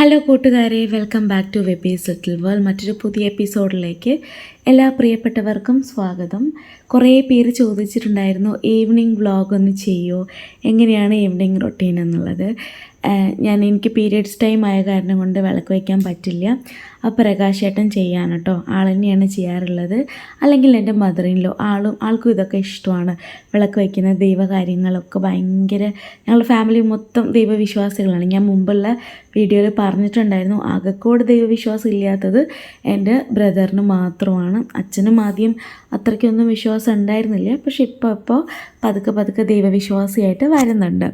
Hello കൂട്ടുകാരെ welcome back to Webee's little world. മറ്റൊരു പുതിയ എപ്പിസോഡിലേക്ക് എല്ലാ പ്രിയപ്പെട്ടവർക്കും സ്വാഗതം. കുറേ പേര് ചോദിച്ചിട്ടുണ്ടായിരുന്നു ഈവനിങ് വ്ളോഗ് ഒന്ന് ചെയ്യുമോ എങ്ങനെയാണ് ഈവനിങ് റൊട്ടീൻ എന്നുള്ളത്? ഞാൻ എനിക്ക് പീരിയഡ്സ് ടൈം ആയ കാരണം കൊണ്ട് വിളക്ക് വയ്ക്കാൻ പറ്റില്ല. ആ പ്രകാശേട്ടൻ ചെയ്യാൻ കേട്ടോ ആൾ തന്നെയാണ് ചെയ്യാറുള്ളത്. അല്ലെങ്കിൽ എന്റെ മദറിനിലോ ആളും ആൾക്കും ഇതൊക്കെ ഇഷ്ടമാണ്. വിളക്ക് വയ്ക്കുന്ന ദൈവകാര്യങ്ങളൊക്കെ ഭയങ്കര ഞങ്ങളുടെ ഫാമിലി മൊത്തം ദൈവവിശ്വാസികളാണ്. ഞാൻ മുമ്പുള്ള വീഡിയോയിൽ പറഞ്ഞിട്ടുണ്ടായിരുന്നു. ആകെക്കോട് ദൈവവിശ്വാസം ഇല്ലാത്തത് എന്റെ ബ്രദറിന് മാത്രമാണ്. അച്ഛനും ആദ്യം അത്രയ്ക്കൊന്നും വിശ്വാസം ഉണ്ടായിരുന്നില്ല. പക്ഷെ ഇപ്പോൾ ഇപ്പോൾ പതുക്കെ പതുക്കെ ദൈവവിശ്വാസിയായിട്ട് വരുന്നുണ്ട്.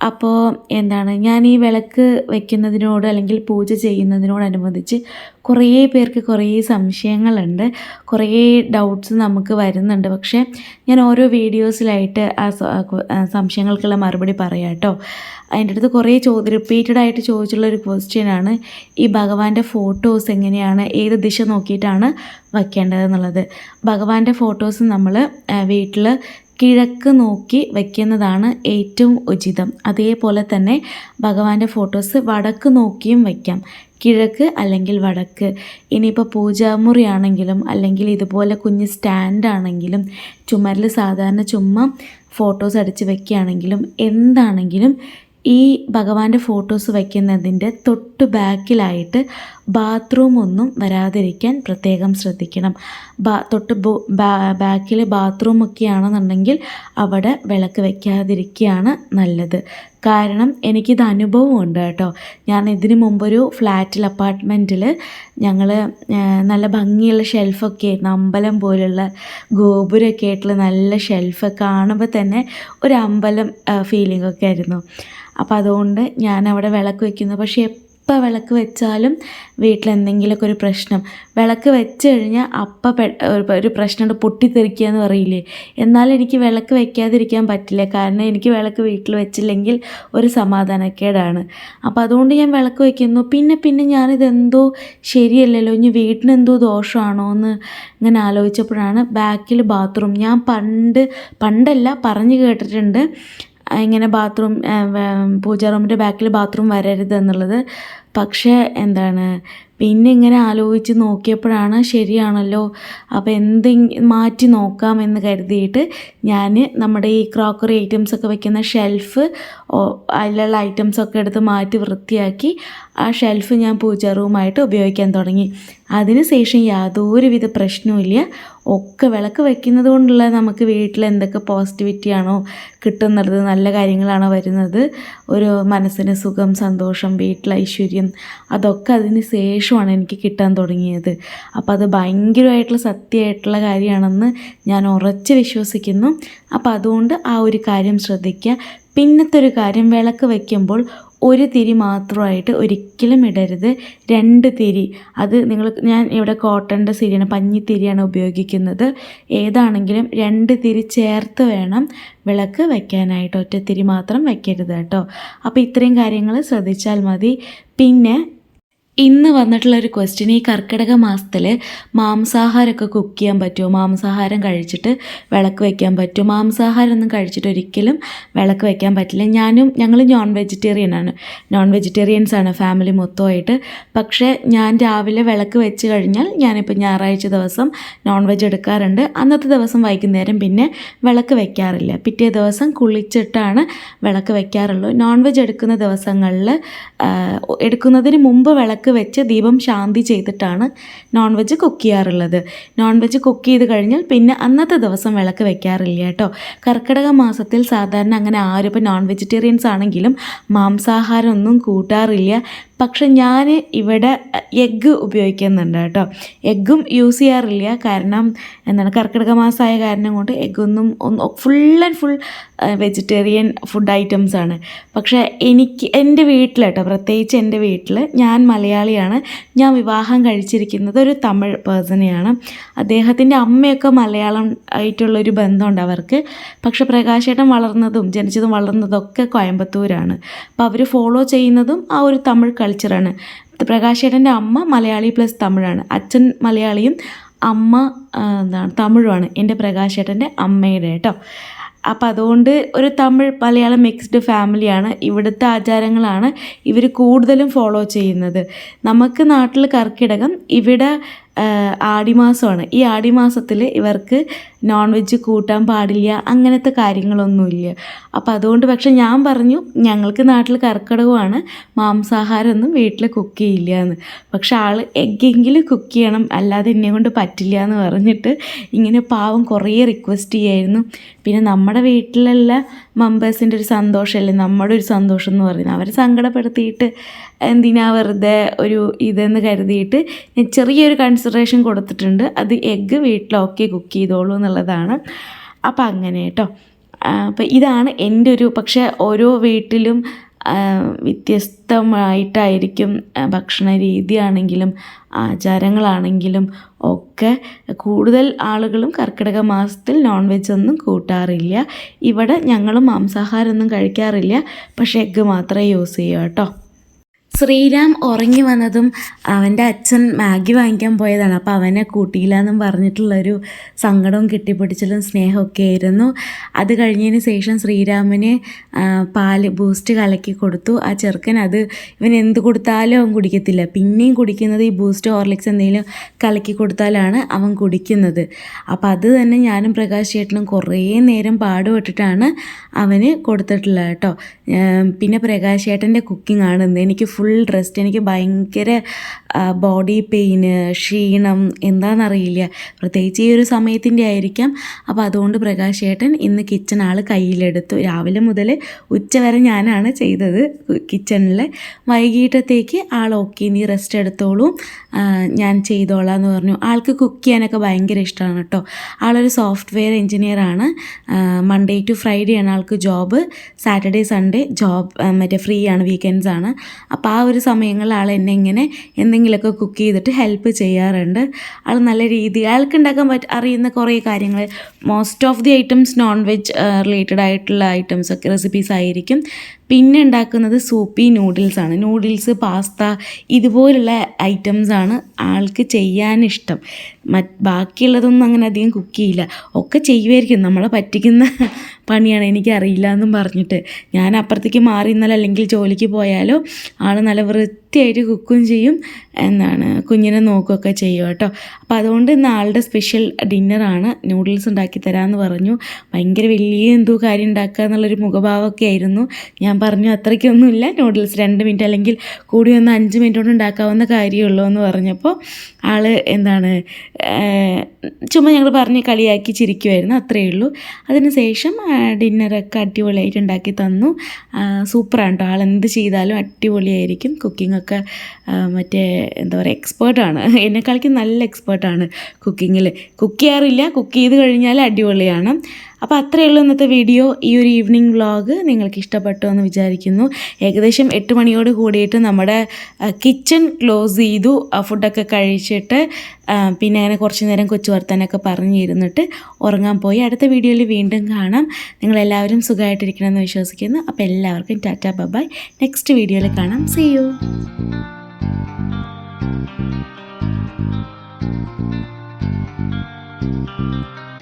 അപ്പോൾ എന്താണ് ഞാൻ ഈ വിളക്ക് വയ്ക്കുന്നതിനോട് അല്ലെങ്കിൽ പൂജ ചെയ്യുന്നതിനോടനുബന്ധിച്ച് കുറേ പേർക്ക് കുറേ സംശയങ്ങളുണ്ട് കുറേ ഡൗട്ട്സ് നമുക്ക് വരുന്നുണ്ട്. പക്ഷേ ഞാൻ ഓരോ വീഡിയോസിലായിട്ട് ആ സംശയങ്ങൾക്കുള്ള മറുപടി പറയാം കേട്ടോ. അതിന്റെ അടുത്ത് കുറേ ചോദ്യം റിപ്പീറ്റഡ് ആയിട്ട് ചോദിച്ചുള്ള ഒരു ക്വസ്റ്റ്യനാണ് ഈ ഭഗവാന്റെ ഫോട്ടോസ് എങ്ങനെയാണ് ഏത് ദിശ നോക്കിയിട്ടാണ് വയ്ക്കേണ്ടത് എന്നുള്ളത് ഭഗവാന്റെ ഫോട്ടോസ് നമ്മൾ വീട്ടിൽ കിഴക്ക് നോക്കി വയ്ക്കുന്നതാണ് ഏറ്റവും ഉചിതം. അതേപോലെ തന്നെ ഭഗവാന്റെ ഫോട്ടോസ് വടക്ക് നോക്കിയും വയ്ക്കാം. കിഴക്ക് അല്ലെങ്കിൽ വടക്ക്. ഇനിയിപ്പോൾ പൂജാമുറി ആണെങ്കിലും അല്ലെങ്കിൽ ഇതുപോലെ കുഞ്ഞ് സ്റ്റാൻഡ് ആണെങ്കിലും ചുമരിൽ സാധാരണ ചുമ്മാ ഫോട്ടോസ് അടിച്ച് വെക്കുകയാണെങ്കിലും എന്താണെങ്കിലും ഈ ഭഗവാന്റെ ഫോട്ടോസ് വയ്ക്കുന്നതിന്റെ തൊട്ട് ബാക്കിലായിട്ട് ബാത്റൂം ഒന്നും വരാതിരിക്കാൻ പ്രത്യേകം ശ്രദ്ധിക്കണം. ബാ തൊട്ട് ബാക്കിൽ ബാത്റൂം ഒക്കെ ആണെന്നുണ്ടെങ്കിൽ അവിടെ വിളക്ക് വയ്ക്കാതിരിക്കുകയാണ് നല്ലത്. കാരണം എനിക്കിത് അനുഭവമുണ്ട് കേട്ടോ. ഞാൻ ഇതിന് മുമ്പൊരു ഫ്ലാറ്റിൽ അപ്പാർട്ട്മെന്റിൽ ഞങ്ങൾ നല്ല ഭംഗിയുള്ള ഷെൽഫൊക്കെ ആയിരുന്നു. അമ്പലം പോലുള്ള ഗോപുരമൊക്കെ ആയിട്ടുള്ള നല്ല ഷെൽഫ് കാണുമ്പോൾ തന്നെ ഒരു അമ്പലം ഫീലിംഗ് ഒക്കെ ആയിരുന്നു. അപ്പോൾ അതുകൊണ്ട് ഞാൻ അവിടെ വിളക്ക് വയ്ക്കുന്നു പക്ഷേ എപ്പോൾ വിളക്ക് വെച്ചാലും വീട്ടിൽ എന്തെങ്കിലുമൊക്കെ ഒരു പ്രശ്നം. വിളക്ക് വെച്ച് കഴിഞ്ഞാൽ അപ്പം ഒരു- പ്രശ്നം പൊട്ടിത്തെറിക്കുക എന്ന് പറയില്ലേ? എന്നാലും എനിക്ക് വിളക്ക് വെക്കാതിരിക്കാൻ പറ്റില്ല. കാരണം എനിക്ക് വിളക്ക് വീട്ടിൽ വെച്ചില്ലെങ്കിൽ ഒരു സമാധാനക്കേടാണ്. അപ്പോൾ അതുകൊണ്ട് ഞാൻ വിളക്ക് വയ്ക്കുന്നു പിന്നെ പിന്നെ ഞാനിതെന്തോ ശരിയല്ലല്ലോ. ഇനി വീട്ടിനെന്തോ ദോഷമാണോ എന്ന് ഇങ്ങനെ ആലോചിച്ചപ്പോഴാണ് ബാക്കിൽ ബാത്റൂം. ഞാൻ പണ്ട് പണ്ടല്ല പറഞ്ഞു കേട്ടിട്ടുണ്ട്. ഇങ്ങനെ ബാത്റൂം പൂജാ റൂമിന്റെ ബാക്കിൽ ബാത്റൂം വരരുത് എന്നുള്ളത്. പക്ഷേ എന്താണ് പിന്നെ ഇങ്ങനെ ആലോചിച്ച് നോക്കിയപ്പോഴാണ് ശരിയാണല്ലോ. അപ്പോൾ എന്തെ മാറ്റി നോക്കാം എന്ന് കരുതിയിട്ട് ഞാൻ നമ്മുടെ ഈ ക്രോക്കറി ഐറ്റംസ് ഒക്കെ വെക്കുന്ന ഷെൽഫ് അതിലുള്ള ഐറ്റംസ് ഒക്കെ എടുത്ത് മാറ്റി വൃത്തിയാക്കി ആ ഷെൽഫ് ഞാൻ പൂജാ റൂമായിട്ട് ഉപയോഗിക്കാൻ തുടങ്ങി. അതിനുശേഷം യാതൊരുവിധ പ്രശ്നവുമില്ല ഒക്കെ വിളക്ക് വയ്ക്കുന്നത് കൊണ്ടുള്ള നമുക്ക് വീട്ടിൽ എന്തൊക്കെ പോസിറ്റിവിറ്റി ആണോ കിട്ടുന്നത് നല്ല കാര്യങ്ങളാണോ വരുന്നത് ഒരു മനസ്സിന് സുഖം സന്തോഷം വീട്ടിൽ ഐശ്വര്യം അതൊക്കെ അതിന് ശേഷമാണ് എനിക്ക് കിട്ടാൻ തുടങ്ങിയത്. അപ്പോൾ അത് ഭയങ്കരമായിട്ടുള്ള സത്യമായിട്ടുള്ള കാര്യമാണെന്ന് ഞാൻ ഉറച്ച് വിശ്വസിക്കുന്നു. അപ്പോൾ അതുകൊണ്ട് ആ ഒരു കാര്യം ശ്രദ്ധിക്കുക. പിന്നത്തെ ഒരു കാര്യം വിളക്ക് വയ്ക്കുമ്പോൾ ഒരു തിരി മാത്രമായിട്ട് ഒരിക്കലും ഇടരുത്. രണ്ട് തിരി. അത് നിങ്ങൾ ഞാൻ ഇവിടെ കോട്ടന്റെ തിരിയാണ് പഞ്ഞിത്തിരിയാണ് ഉപയോഗിക്കുന്നത്. ഏതാണെങ്കിലും രണ്ട് തിരി ചേർത്ത് വേണം വിളക്ക് വയ്ക്കാനായിട്ട്. ഒറ്റത്തിരി തിരി മാത്രം വയ്ക്കരുത് കേട്ടോ. അപ്പോൾ ഇത്രയും കാര്യങ്ങൾ ശ്രദ്ധിച്ചാൽ മതി. പിന്നെ ഇന്ന് വന്നിട്ടുള്ള ഒരു ക്വസ്റ്റ്യൻ ഈ കർക്കിടക മാസത്തിൽ മാംസാഹാരമൊക്കെ കുക്ക് ചെയ്യാൻ പറ്റുമോ? മാംസാഹാരം കഴിച്ചിട്ട് വിളക്ക് വയ്ക്കാൻ പറ്റുമോ? മാംസാഹാരം ഒന്നും കഴിച്ചിട്ട് ഒരിക്കലും വിളക്ക് വയ്ക്കാൻ പറ്റില്ല. ഞാനും ഞങ്ങൾ നോൺ വെജിറ്റേറിയൻ ആണ്. നോൺ വെജിറ്റേറിയൻസ് ആണ് ഫാമിലി മൊത്തമായിട്ട്. പക്ഷേ ഞാൻ രാവിലെ വിളക്ക് വെച്ച് കഴിഞ്ഞാൽ ഞാനിപ്പോൾ ഞായറാഴ്ച ദിവസം നോൺ വെജ് എടുക്കാറുണ്ട്. അന്നത്തെ ദിവസം വൈകുന്നേരം പിന്നെ വിളക്ക് വയ്ക്കാറില്ല പിറ്റേ ദിവസം കുളിച്ചിട്ടാണ് വിളക്ക് വയ്ക്കാറുള്ളൂ നോൺ വെജ് എടുക്കുന്ന ദിവസങ്ങളിൽ എടുക്കുന്നതിന് മുമ്പ് വിളക്ക് വെച്ച് ദീപം ശാന്തി ചെയ്തിട്ടാണ് നോൺ വെജ് കുക്ക് ചെയ്യാറുള്ളത്. നോൺ വെജ് കുക്ക് ചെയ്ത് കഴിഞ്ഞാൽ പിന്നെ അന്നത്തെ ദിവസം വിളക്ക് വെക്കാറില്ല കേട്ടോ. കർക്കിടക മാസത്തിൽ സാധാരണ അങ്ങനെ ആരും ഇപ്പോൾ നോൺ വെജിറ്റേറിയൻസ് ആണെങ്കിലും മാംസാഹാരം ഒന്നും കൂട്ടാറില്ല. പക്ഷെ ഞാൻ ഇവിടെ എഗ്ഗ് ഉപയോഗിക്കുന്നുണ്ട് കേട്ടോ. എഗ്ഗും യൂസ് ചെയ്യാറില്ല. കാരണം എന്താണ് കർക്കിടക മാസമായ കാരണം കൊണ്ട് എഗ്ഗൊന്നും ഒന്ന് full and full vegetarian food items ആണ്. പക്ഷേ എനിക്ക് എന്റെ വീട്ടിൽ കേട്ടോ പ്രത്യേകിച്ച് എന്റെ വീട്ടിൽ ഞാൻ മലയാളിയാണ്. ഞാൻ വിവാഹം കഴിച്ചിരിക്കുന്നത് ഒരു തമിഴ് പേഴ്സണെയാണ് അദ്ദേഹത്തിന്റെ അമ്മയൊക്കെ മലയാളം ആയിട്ടുള്ളൊരു ബന്ധമുണ്ട് അവർക്ക്. പക്ഷേ പ്രകാശേട്ടൻ വളർന്നതും ജനിച്ചതും വളർന്നതും ഒക്കെ കോയമ്പത്തൂരാണ്. അപ്പോൾ അവർ ഫോളോ ചെയ്യുന്നതും ആ ഒരു തമിഴ് കൾച്ചറാണ് പ്രകാശേട്ടന്റെ അമ്മ മലയാളി പ്ലസ് തമിഴാണ്. അച്ഛൻ മലയാളിയും അമ്മ എന്താണ് തമിഴുമാണ്. എന്റെ പ്രകാശേട്ടന്റെ അമ്മയുടെ കേട്ടോ അപ്പോൾ അതുകൊണ്ട് ഒരു തമിഴ് മലയാളം മിക്സ്ഡ് ഫാമിലിയാണ് ഇവിടുത്തെ ആചാരങ്ങളാണ് ഇവർ കൂടുതലും ഫോളോ ചെയ്യുന്നത്. നമുക്ക് നാട്ടിൽ കർക്കിടകം ഇവിടെ ആടിമാസമാണ്. ഈ ആടിമാസത്തിൽ ഇവർക്ക് നോൺ വെജ് കൂട്ടാൻ പാടില്ല അങ്ങനത്തെ കാര്യങ്ങളൊന്നുമില്ല. അപ്പം അതുകൊണ്ട് പക്ഷെ ഞാൻ പറഞ്ഞു ഞങ്ങൾക്ക് നാട്ടിൽ കർക്കിടകമാണ് മാംസാഹാരമൊന്നും വീട്ടിൽ കുക്ക് ചെയ്യില്ല എന്ന് പക്ഷെ ആൾ എഗ്ഗെങ്കിലും കുക്ക് ചെയ്യണം അല്ലാതെ എന്നെ കൊണ്ട് പറ്റില്ല എന്ന് പറഞ്ഞിട്ട് ഇങ്ങനെ പാവം കുറേ റിക്വസ്റ്റ് ചെയ്യായിരുന്നു. പിന്നെ നമ്മുടെ വീട്ടിലുള്ള മെമ്പേഴ്സിന്റെ ഒരു സന്തോഷമല്ലേ? നമ്മുടെ ഒരു സന്തോഷം എന്ന് പറയുന്നത്. അവരെ സങ്കടപ്പെടുത്തിയിട്ട് എന്തിനാ വെറുതെ ഒരു ഇതെന്ന് കരുതിയിട്ട് ഞാൻ ചെറിയൊരു കൺസിഡറേഷൻ കൊടുത്തിട്ടുണ്ട്. അത് എഗ്ഗ് വീട്ടിൽ ഓക്കെ കുക്ക് ചെയ്തോളൂ എന്നുള്ളതാണ്. അപ്പം അങ്ങനെ കേട്ടോ. അപ്പം ഇതാണ് എന്റെ ഒരു പക്ഷേ ഓരോ വീട്ടിലും വ്യത്യസ്തമായിട്ടായിരിക്കും ഭക്ഷണ രീതിയാണെങ്കിലും ആചാരങ്ങളാണെങ്കിലും ഒക്കെ കൂടുതൽ ആളുകളും കർക്കിടക മാസത്തിൽ നോൺ വെജ് ഒന്നും കൂട്ടാറില്ല. ഇവിടെ ഞങ്ങളും മാംസാഹാരമൊന്നും കഴിക്കാറില്ല. പക്ഷേ എഗ്ഗ് മാത്രമേ യൂസ് ചെയ്യൂ കേട്ടോ. ശ്രീരാം ഉറങ്ങി വന്നതും അവന്റെ അച്ഛൻ മാഗി വാങ്ങിക്കാൻ പോയതാണ്. അപ്പോൾ അവനെ കൂട്ടിയില്ല എന്നും പറഞ്ഞിട്ടുള്ളൊരു സങ്കടവും കെട്ടിപ്പിടിച്ചലും സ്നേഹമൊക്കെ ആയിരുന്നു. അത് കഴിഞ്ഞതിന് ശേഷം ശ്രീരാമന് പാൽ ബൂസ്റ്റ് കലക്കി കൊടുത്തു. ആ ചെറുക്കൻ അത് ഇവൻ എന്ത് കൊടുത്താലും അവൻ കുടിക്കത്തില്ല. പിന്നെയും കുടിക്കുന്നത് ഈ ബൂസ്റ്റ് ഹോർലിക്സ് എന്തെങ്കിലും കലക്കി കൊടുത്താലാണ് അവൻ കുടിക്കുന്നത്. അപ്പോൾ അത് തന്നെ ഞാനും പ്രകാശ് ചേട്ടനും കുറേ നേരം പാടുപെട്ടിട്ടാണ് അവന് കൊടുത്തിട്ടുള്ളത് കേട്ടോ. പിന്നെ പ്രകാശ് ചേട്ടന്റെ കുക്കിംഗ് ആണ് എനിക്ക് ഫുൾ റെസ്റ്റ് എനിക്ക് ഭയങ്കര ബോഡി പെയിന് ക്ഷീണം എന്താണെന്നറിയില്ല പ്രത്യേകിച്ച് ഈ ഒരു സമയത്തിന്റെ ആയിരിക്കാം. അപ്പോൾ അതുകൊണ്ട് പ്രകാശ് ഏട്ടൻ ഇന്ന് കിച്ചൺ ആൾ കയ്യിലെടുത്തു. രാവിലെ മുതൽ ഉച്ച വരെ ഞാനാണ് ചെയ്തത് കിച്ചണിൽ വൈകിട്ടത്തേക്ക് ആൾ ഓക്കെ നീ റെസ്റ്റ് എടുത്തോളൂ. ഞാൻ ചെയ്തോളാം എന്ന് പറഞ്ഞു. ആൾക്ക് കുക്ക് ചെയ്യാനൊക്കെ ഭയങ്കര ഇഷ്ടമാണ് കേട്ടോ ആളൊരു സോഫ്റ്റ്വെയർ എഞ്ചിനീയർ ആണ്. മൺഡേ ടു ഫ്രൈഡേ ആണ് ആൾക്ക് ജോബ് സാറ്റർഡേ സൺഡേ ജോബ് മറ്റേ ഫ്രീ ആണ് വീക്കെൻഡ്സ് ആണ്. അപ്പോൾ ആ ഒരു സമയങ്ങളിൽ ആൾ എന്നെ ഇങ്ങനെ എന്തെങ്കിലുമൊക്കെ കുക്ക് ചെയ്തിട്ട് ഹെൽപ്പ് ചെയ്യാറുണ്ട്. ആൾ നല്ല രീതി അയാൾക്ക് ഉണ്ടാക്കാൻ പറ്റ അറിയുന്ന കുറേ കാര്യങ്ങൾ. Most of the items non veg related ആയിട്ടുള്ള ഐറ്റംസ് ഒക്കെ റെസിപ്പീസ് ആയിരിക്കും. പിന്നെ ഉണ്ടാക്കുന്നത് സൂപ്പി നൂഡിൽസ് ആണ്. നൂഡിൽസ് പാസ്ത ഇതുപോലുള്ള ഐറ്റംസ് ആണ് ആൾക്ക് ചെയ്യാനിഷ്ടം മറ്റ് ബാക്കിയുള്ളതൊന്നും അങ്ങനെ അധികം കുക്ക് ചെയ്യില്ല. ഒക്കെ ചെയ്യുമായിരിക്കും നമ്മളെ പറ്റിക്കുന്ന പണിയാണ് എനിക്കറിയില്ല എന്നും പറഞ്ഞിട്ട്. ഞാൻ അപ്പുറത്തേക്ക് മാറി ഇന്നലെ അല്ലെങ്കിൽ ജോലിക്ക് പോയാലോ ആൾ നല്ല വൃത്തിയായിട്ട് കുക്കും ചെയ്യും. എന്നാണ് കുഞ്ഞിനെ നോക്കുകയൊക്കെ ചെയ്യും കേട്ടോ. അപ്പോൾ അതുകൊണ്ട് ഇന്ന് ആളുടെ സ്പെഷ്യൽ ഡിന്നറാണ് നൂഡിൽസ് ഉണ്ടാക്കി തരാമെന്ന് പറഞ്ഞു. ഭയങ്കര വലിയ എന്തോ കാര്യം ഉണ്ടാക്കുക എന്നുള്ളൊരു മുഖഭാവമൊക്കെ ആയിരുന്നു. ഞാൻ പറഞ്ഞു അത്രയ്ക്കൊന്നുമില്ല. നൂഡിൽസ് രണ്ട് മിനിറ്റ് അല്ലെങ്കിൽ കൂടി ഒന്ന് അഞ്ച് മിനിറ്റ് കൊണ്ട് ഉണ്ടാക്കാവുന്ന കാര്യമുള്ളൂ എന്ന് പറഞ്ഞപ്പോൾ ആൾ എന്താണ് ചുമ്മാ ഞങ്ങൾ പറഞ്ഞ് കളിയാക്കി ചിരിക്കുമായിരുന്നു അത്രയേ ഉള്ളൂ. അതിനുശേഷം ഡിന്നറൊക്കെ അടിപൊളിയായിട്ട് ഉണ്ടാക്കി തന്നു. സൂപ്പറാണ് കേട്ടോ. ആൾ എന്ത് ചെയ്താലും അടിപൊളിയായിരിക്കും. കുക്കിങ്ങൊക്കെ മറ്റേ എന്താ പറയുക എക്സ്പേർട്ടാണ് എന്നെക്കാളിക്ക് നല്ല എക്സ്പേർട്ടാണ് കുക്കിങ്ങിൽ കുക്ക് ചെയ്യാറില്ല കുക്ക് ചെയ്ത് കഴിഞ്ഞാൽ അടിപൊളിയാണ്. അപ്പോൾ അത്രയേ ഉള്ളൂ ഇന്നത്തെ വീഡിയോ. ഈ ഒരു ഈവനിങ് വ്ളോഗ് നിങ്ങൾക്ക് ഇഷ്ടപ്പെട്ടു എന്ന് വിചാരിക്കുന്നു. ഏകദേശം എട്ട് മണിയോട് കൂടിയിട്ട് നമ്മുടെ കിച്ചൺ ക്ലോസ് ചെയ്തു. ഫുഡൊക്കെ കഴിച്ചിട്ട് പിന്നെ അങ്ങനെ കുറച്ച് നേരം കൊച്ചു വർത്താനൊക്കെ പറഞ്ഞിരുന്നിട്ട് ഉറങ്ങാൻ പോയി. അടുത്ത വീഡിയോയിൽ വീണ്ടും കാണാം. നിങ്ങളെല്ലാവരും സുഖമായിട്ടിരിക്കണമെന്ന് വിശ്വസിക്കുന്നു. അപ്പോൾ എല്ലാവർക്കും ടാറ്റ ബബായ് നെക്സ്റ്റ് വീഡിയോയിൽ കാണാം. C U Thank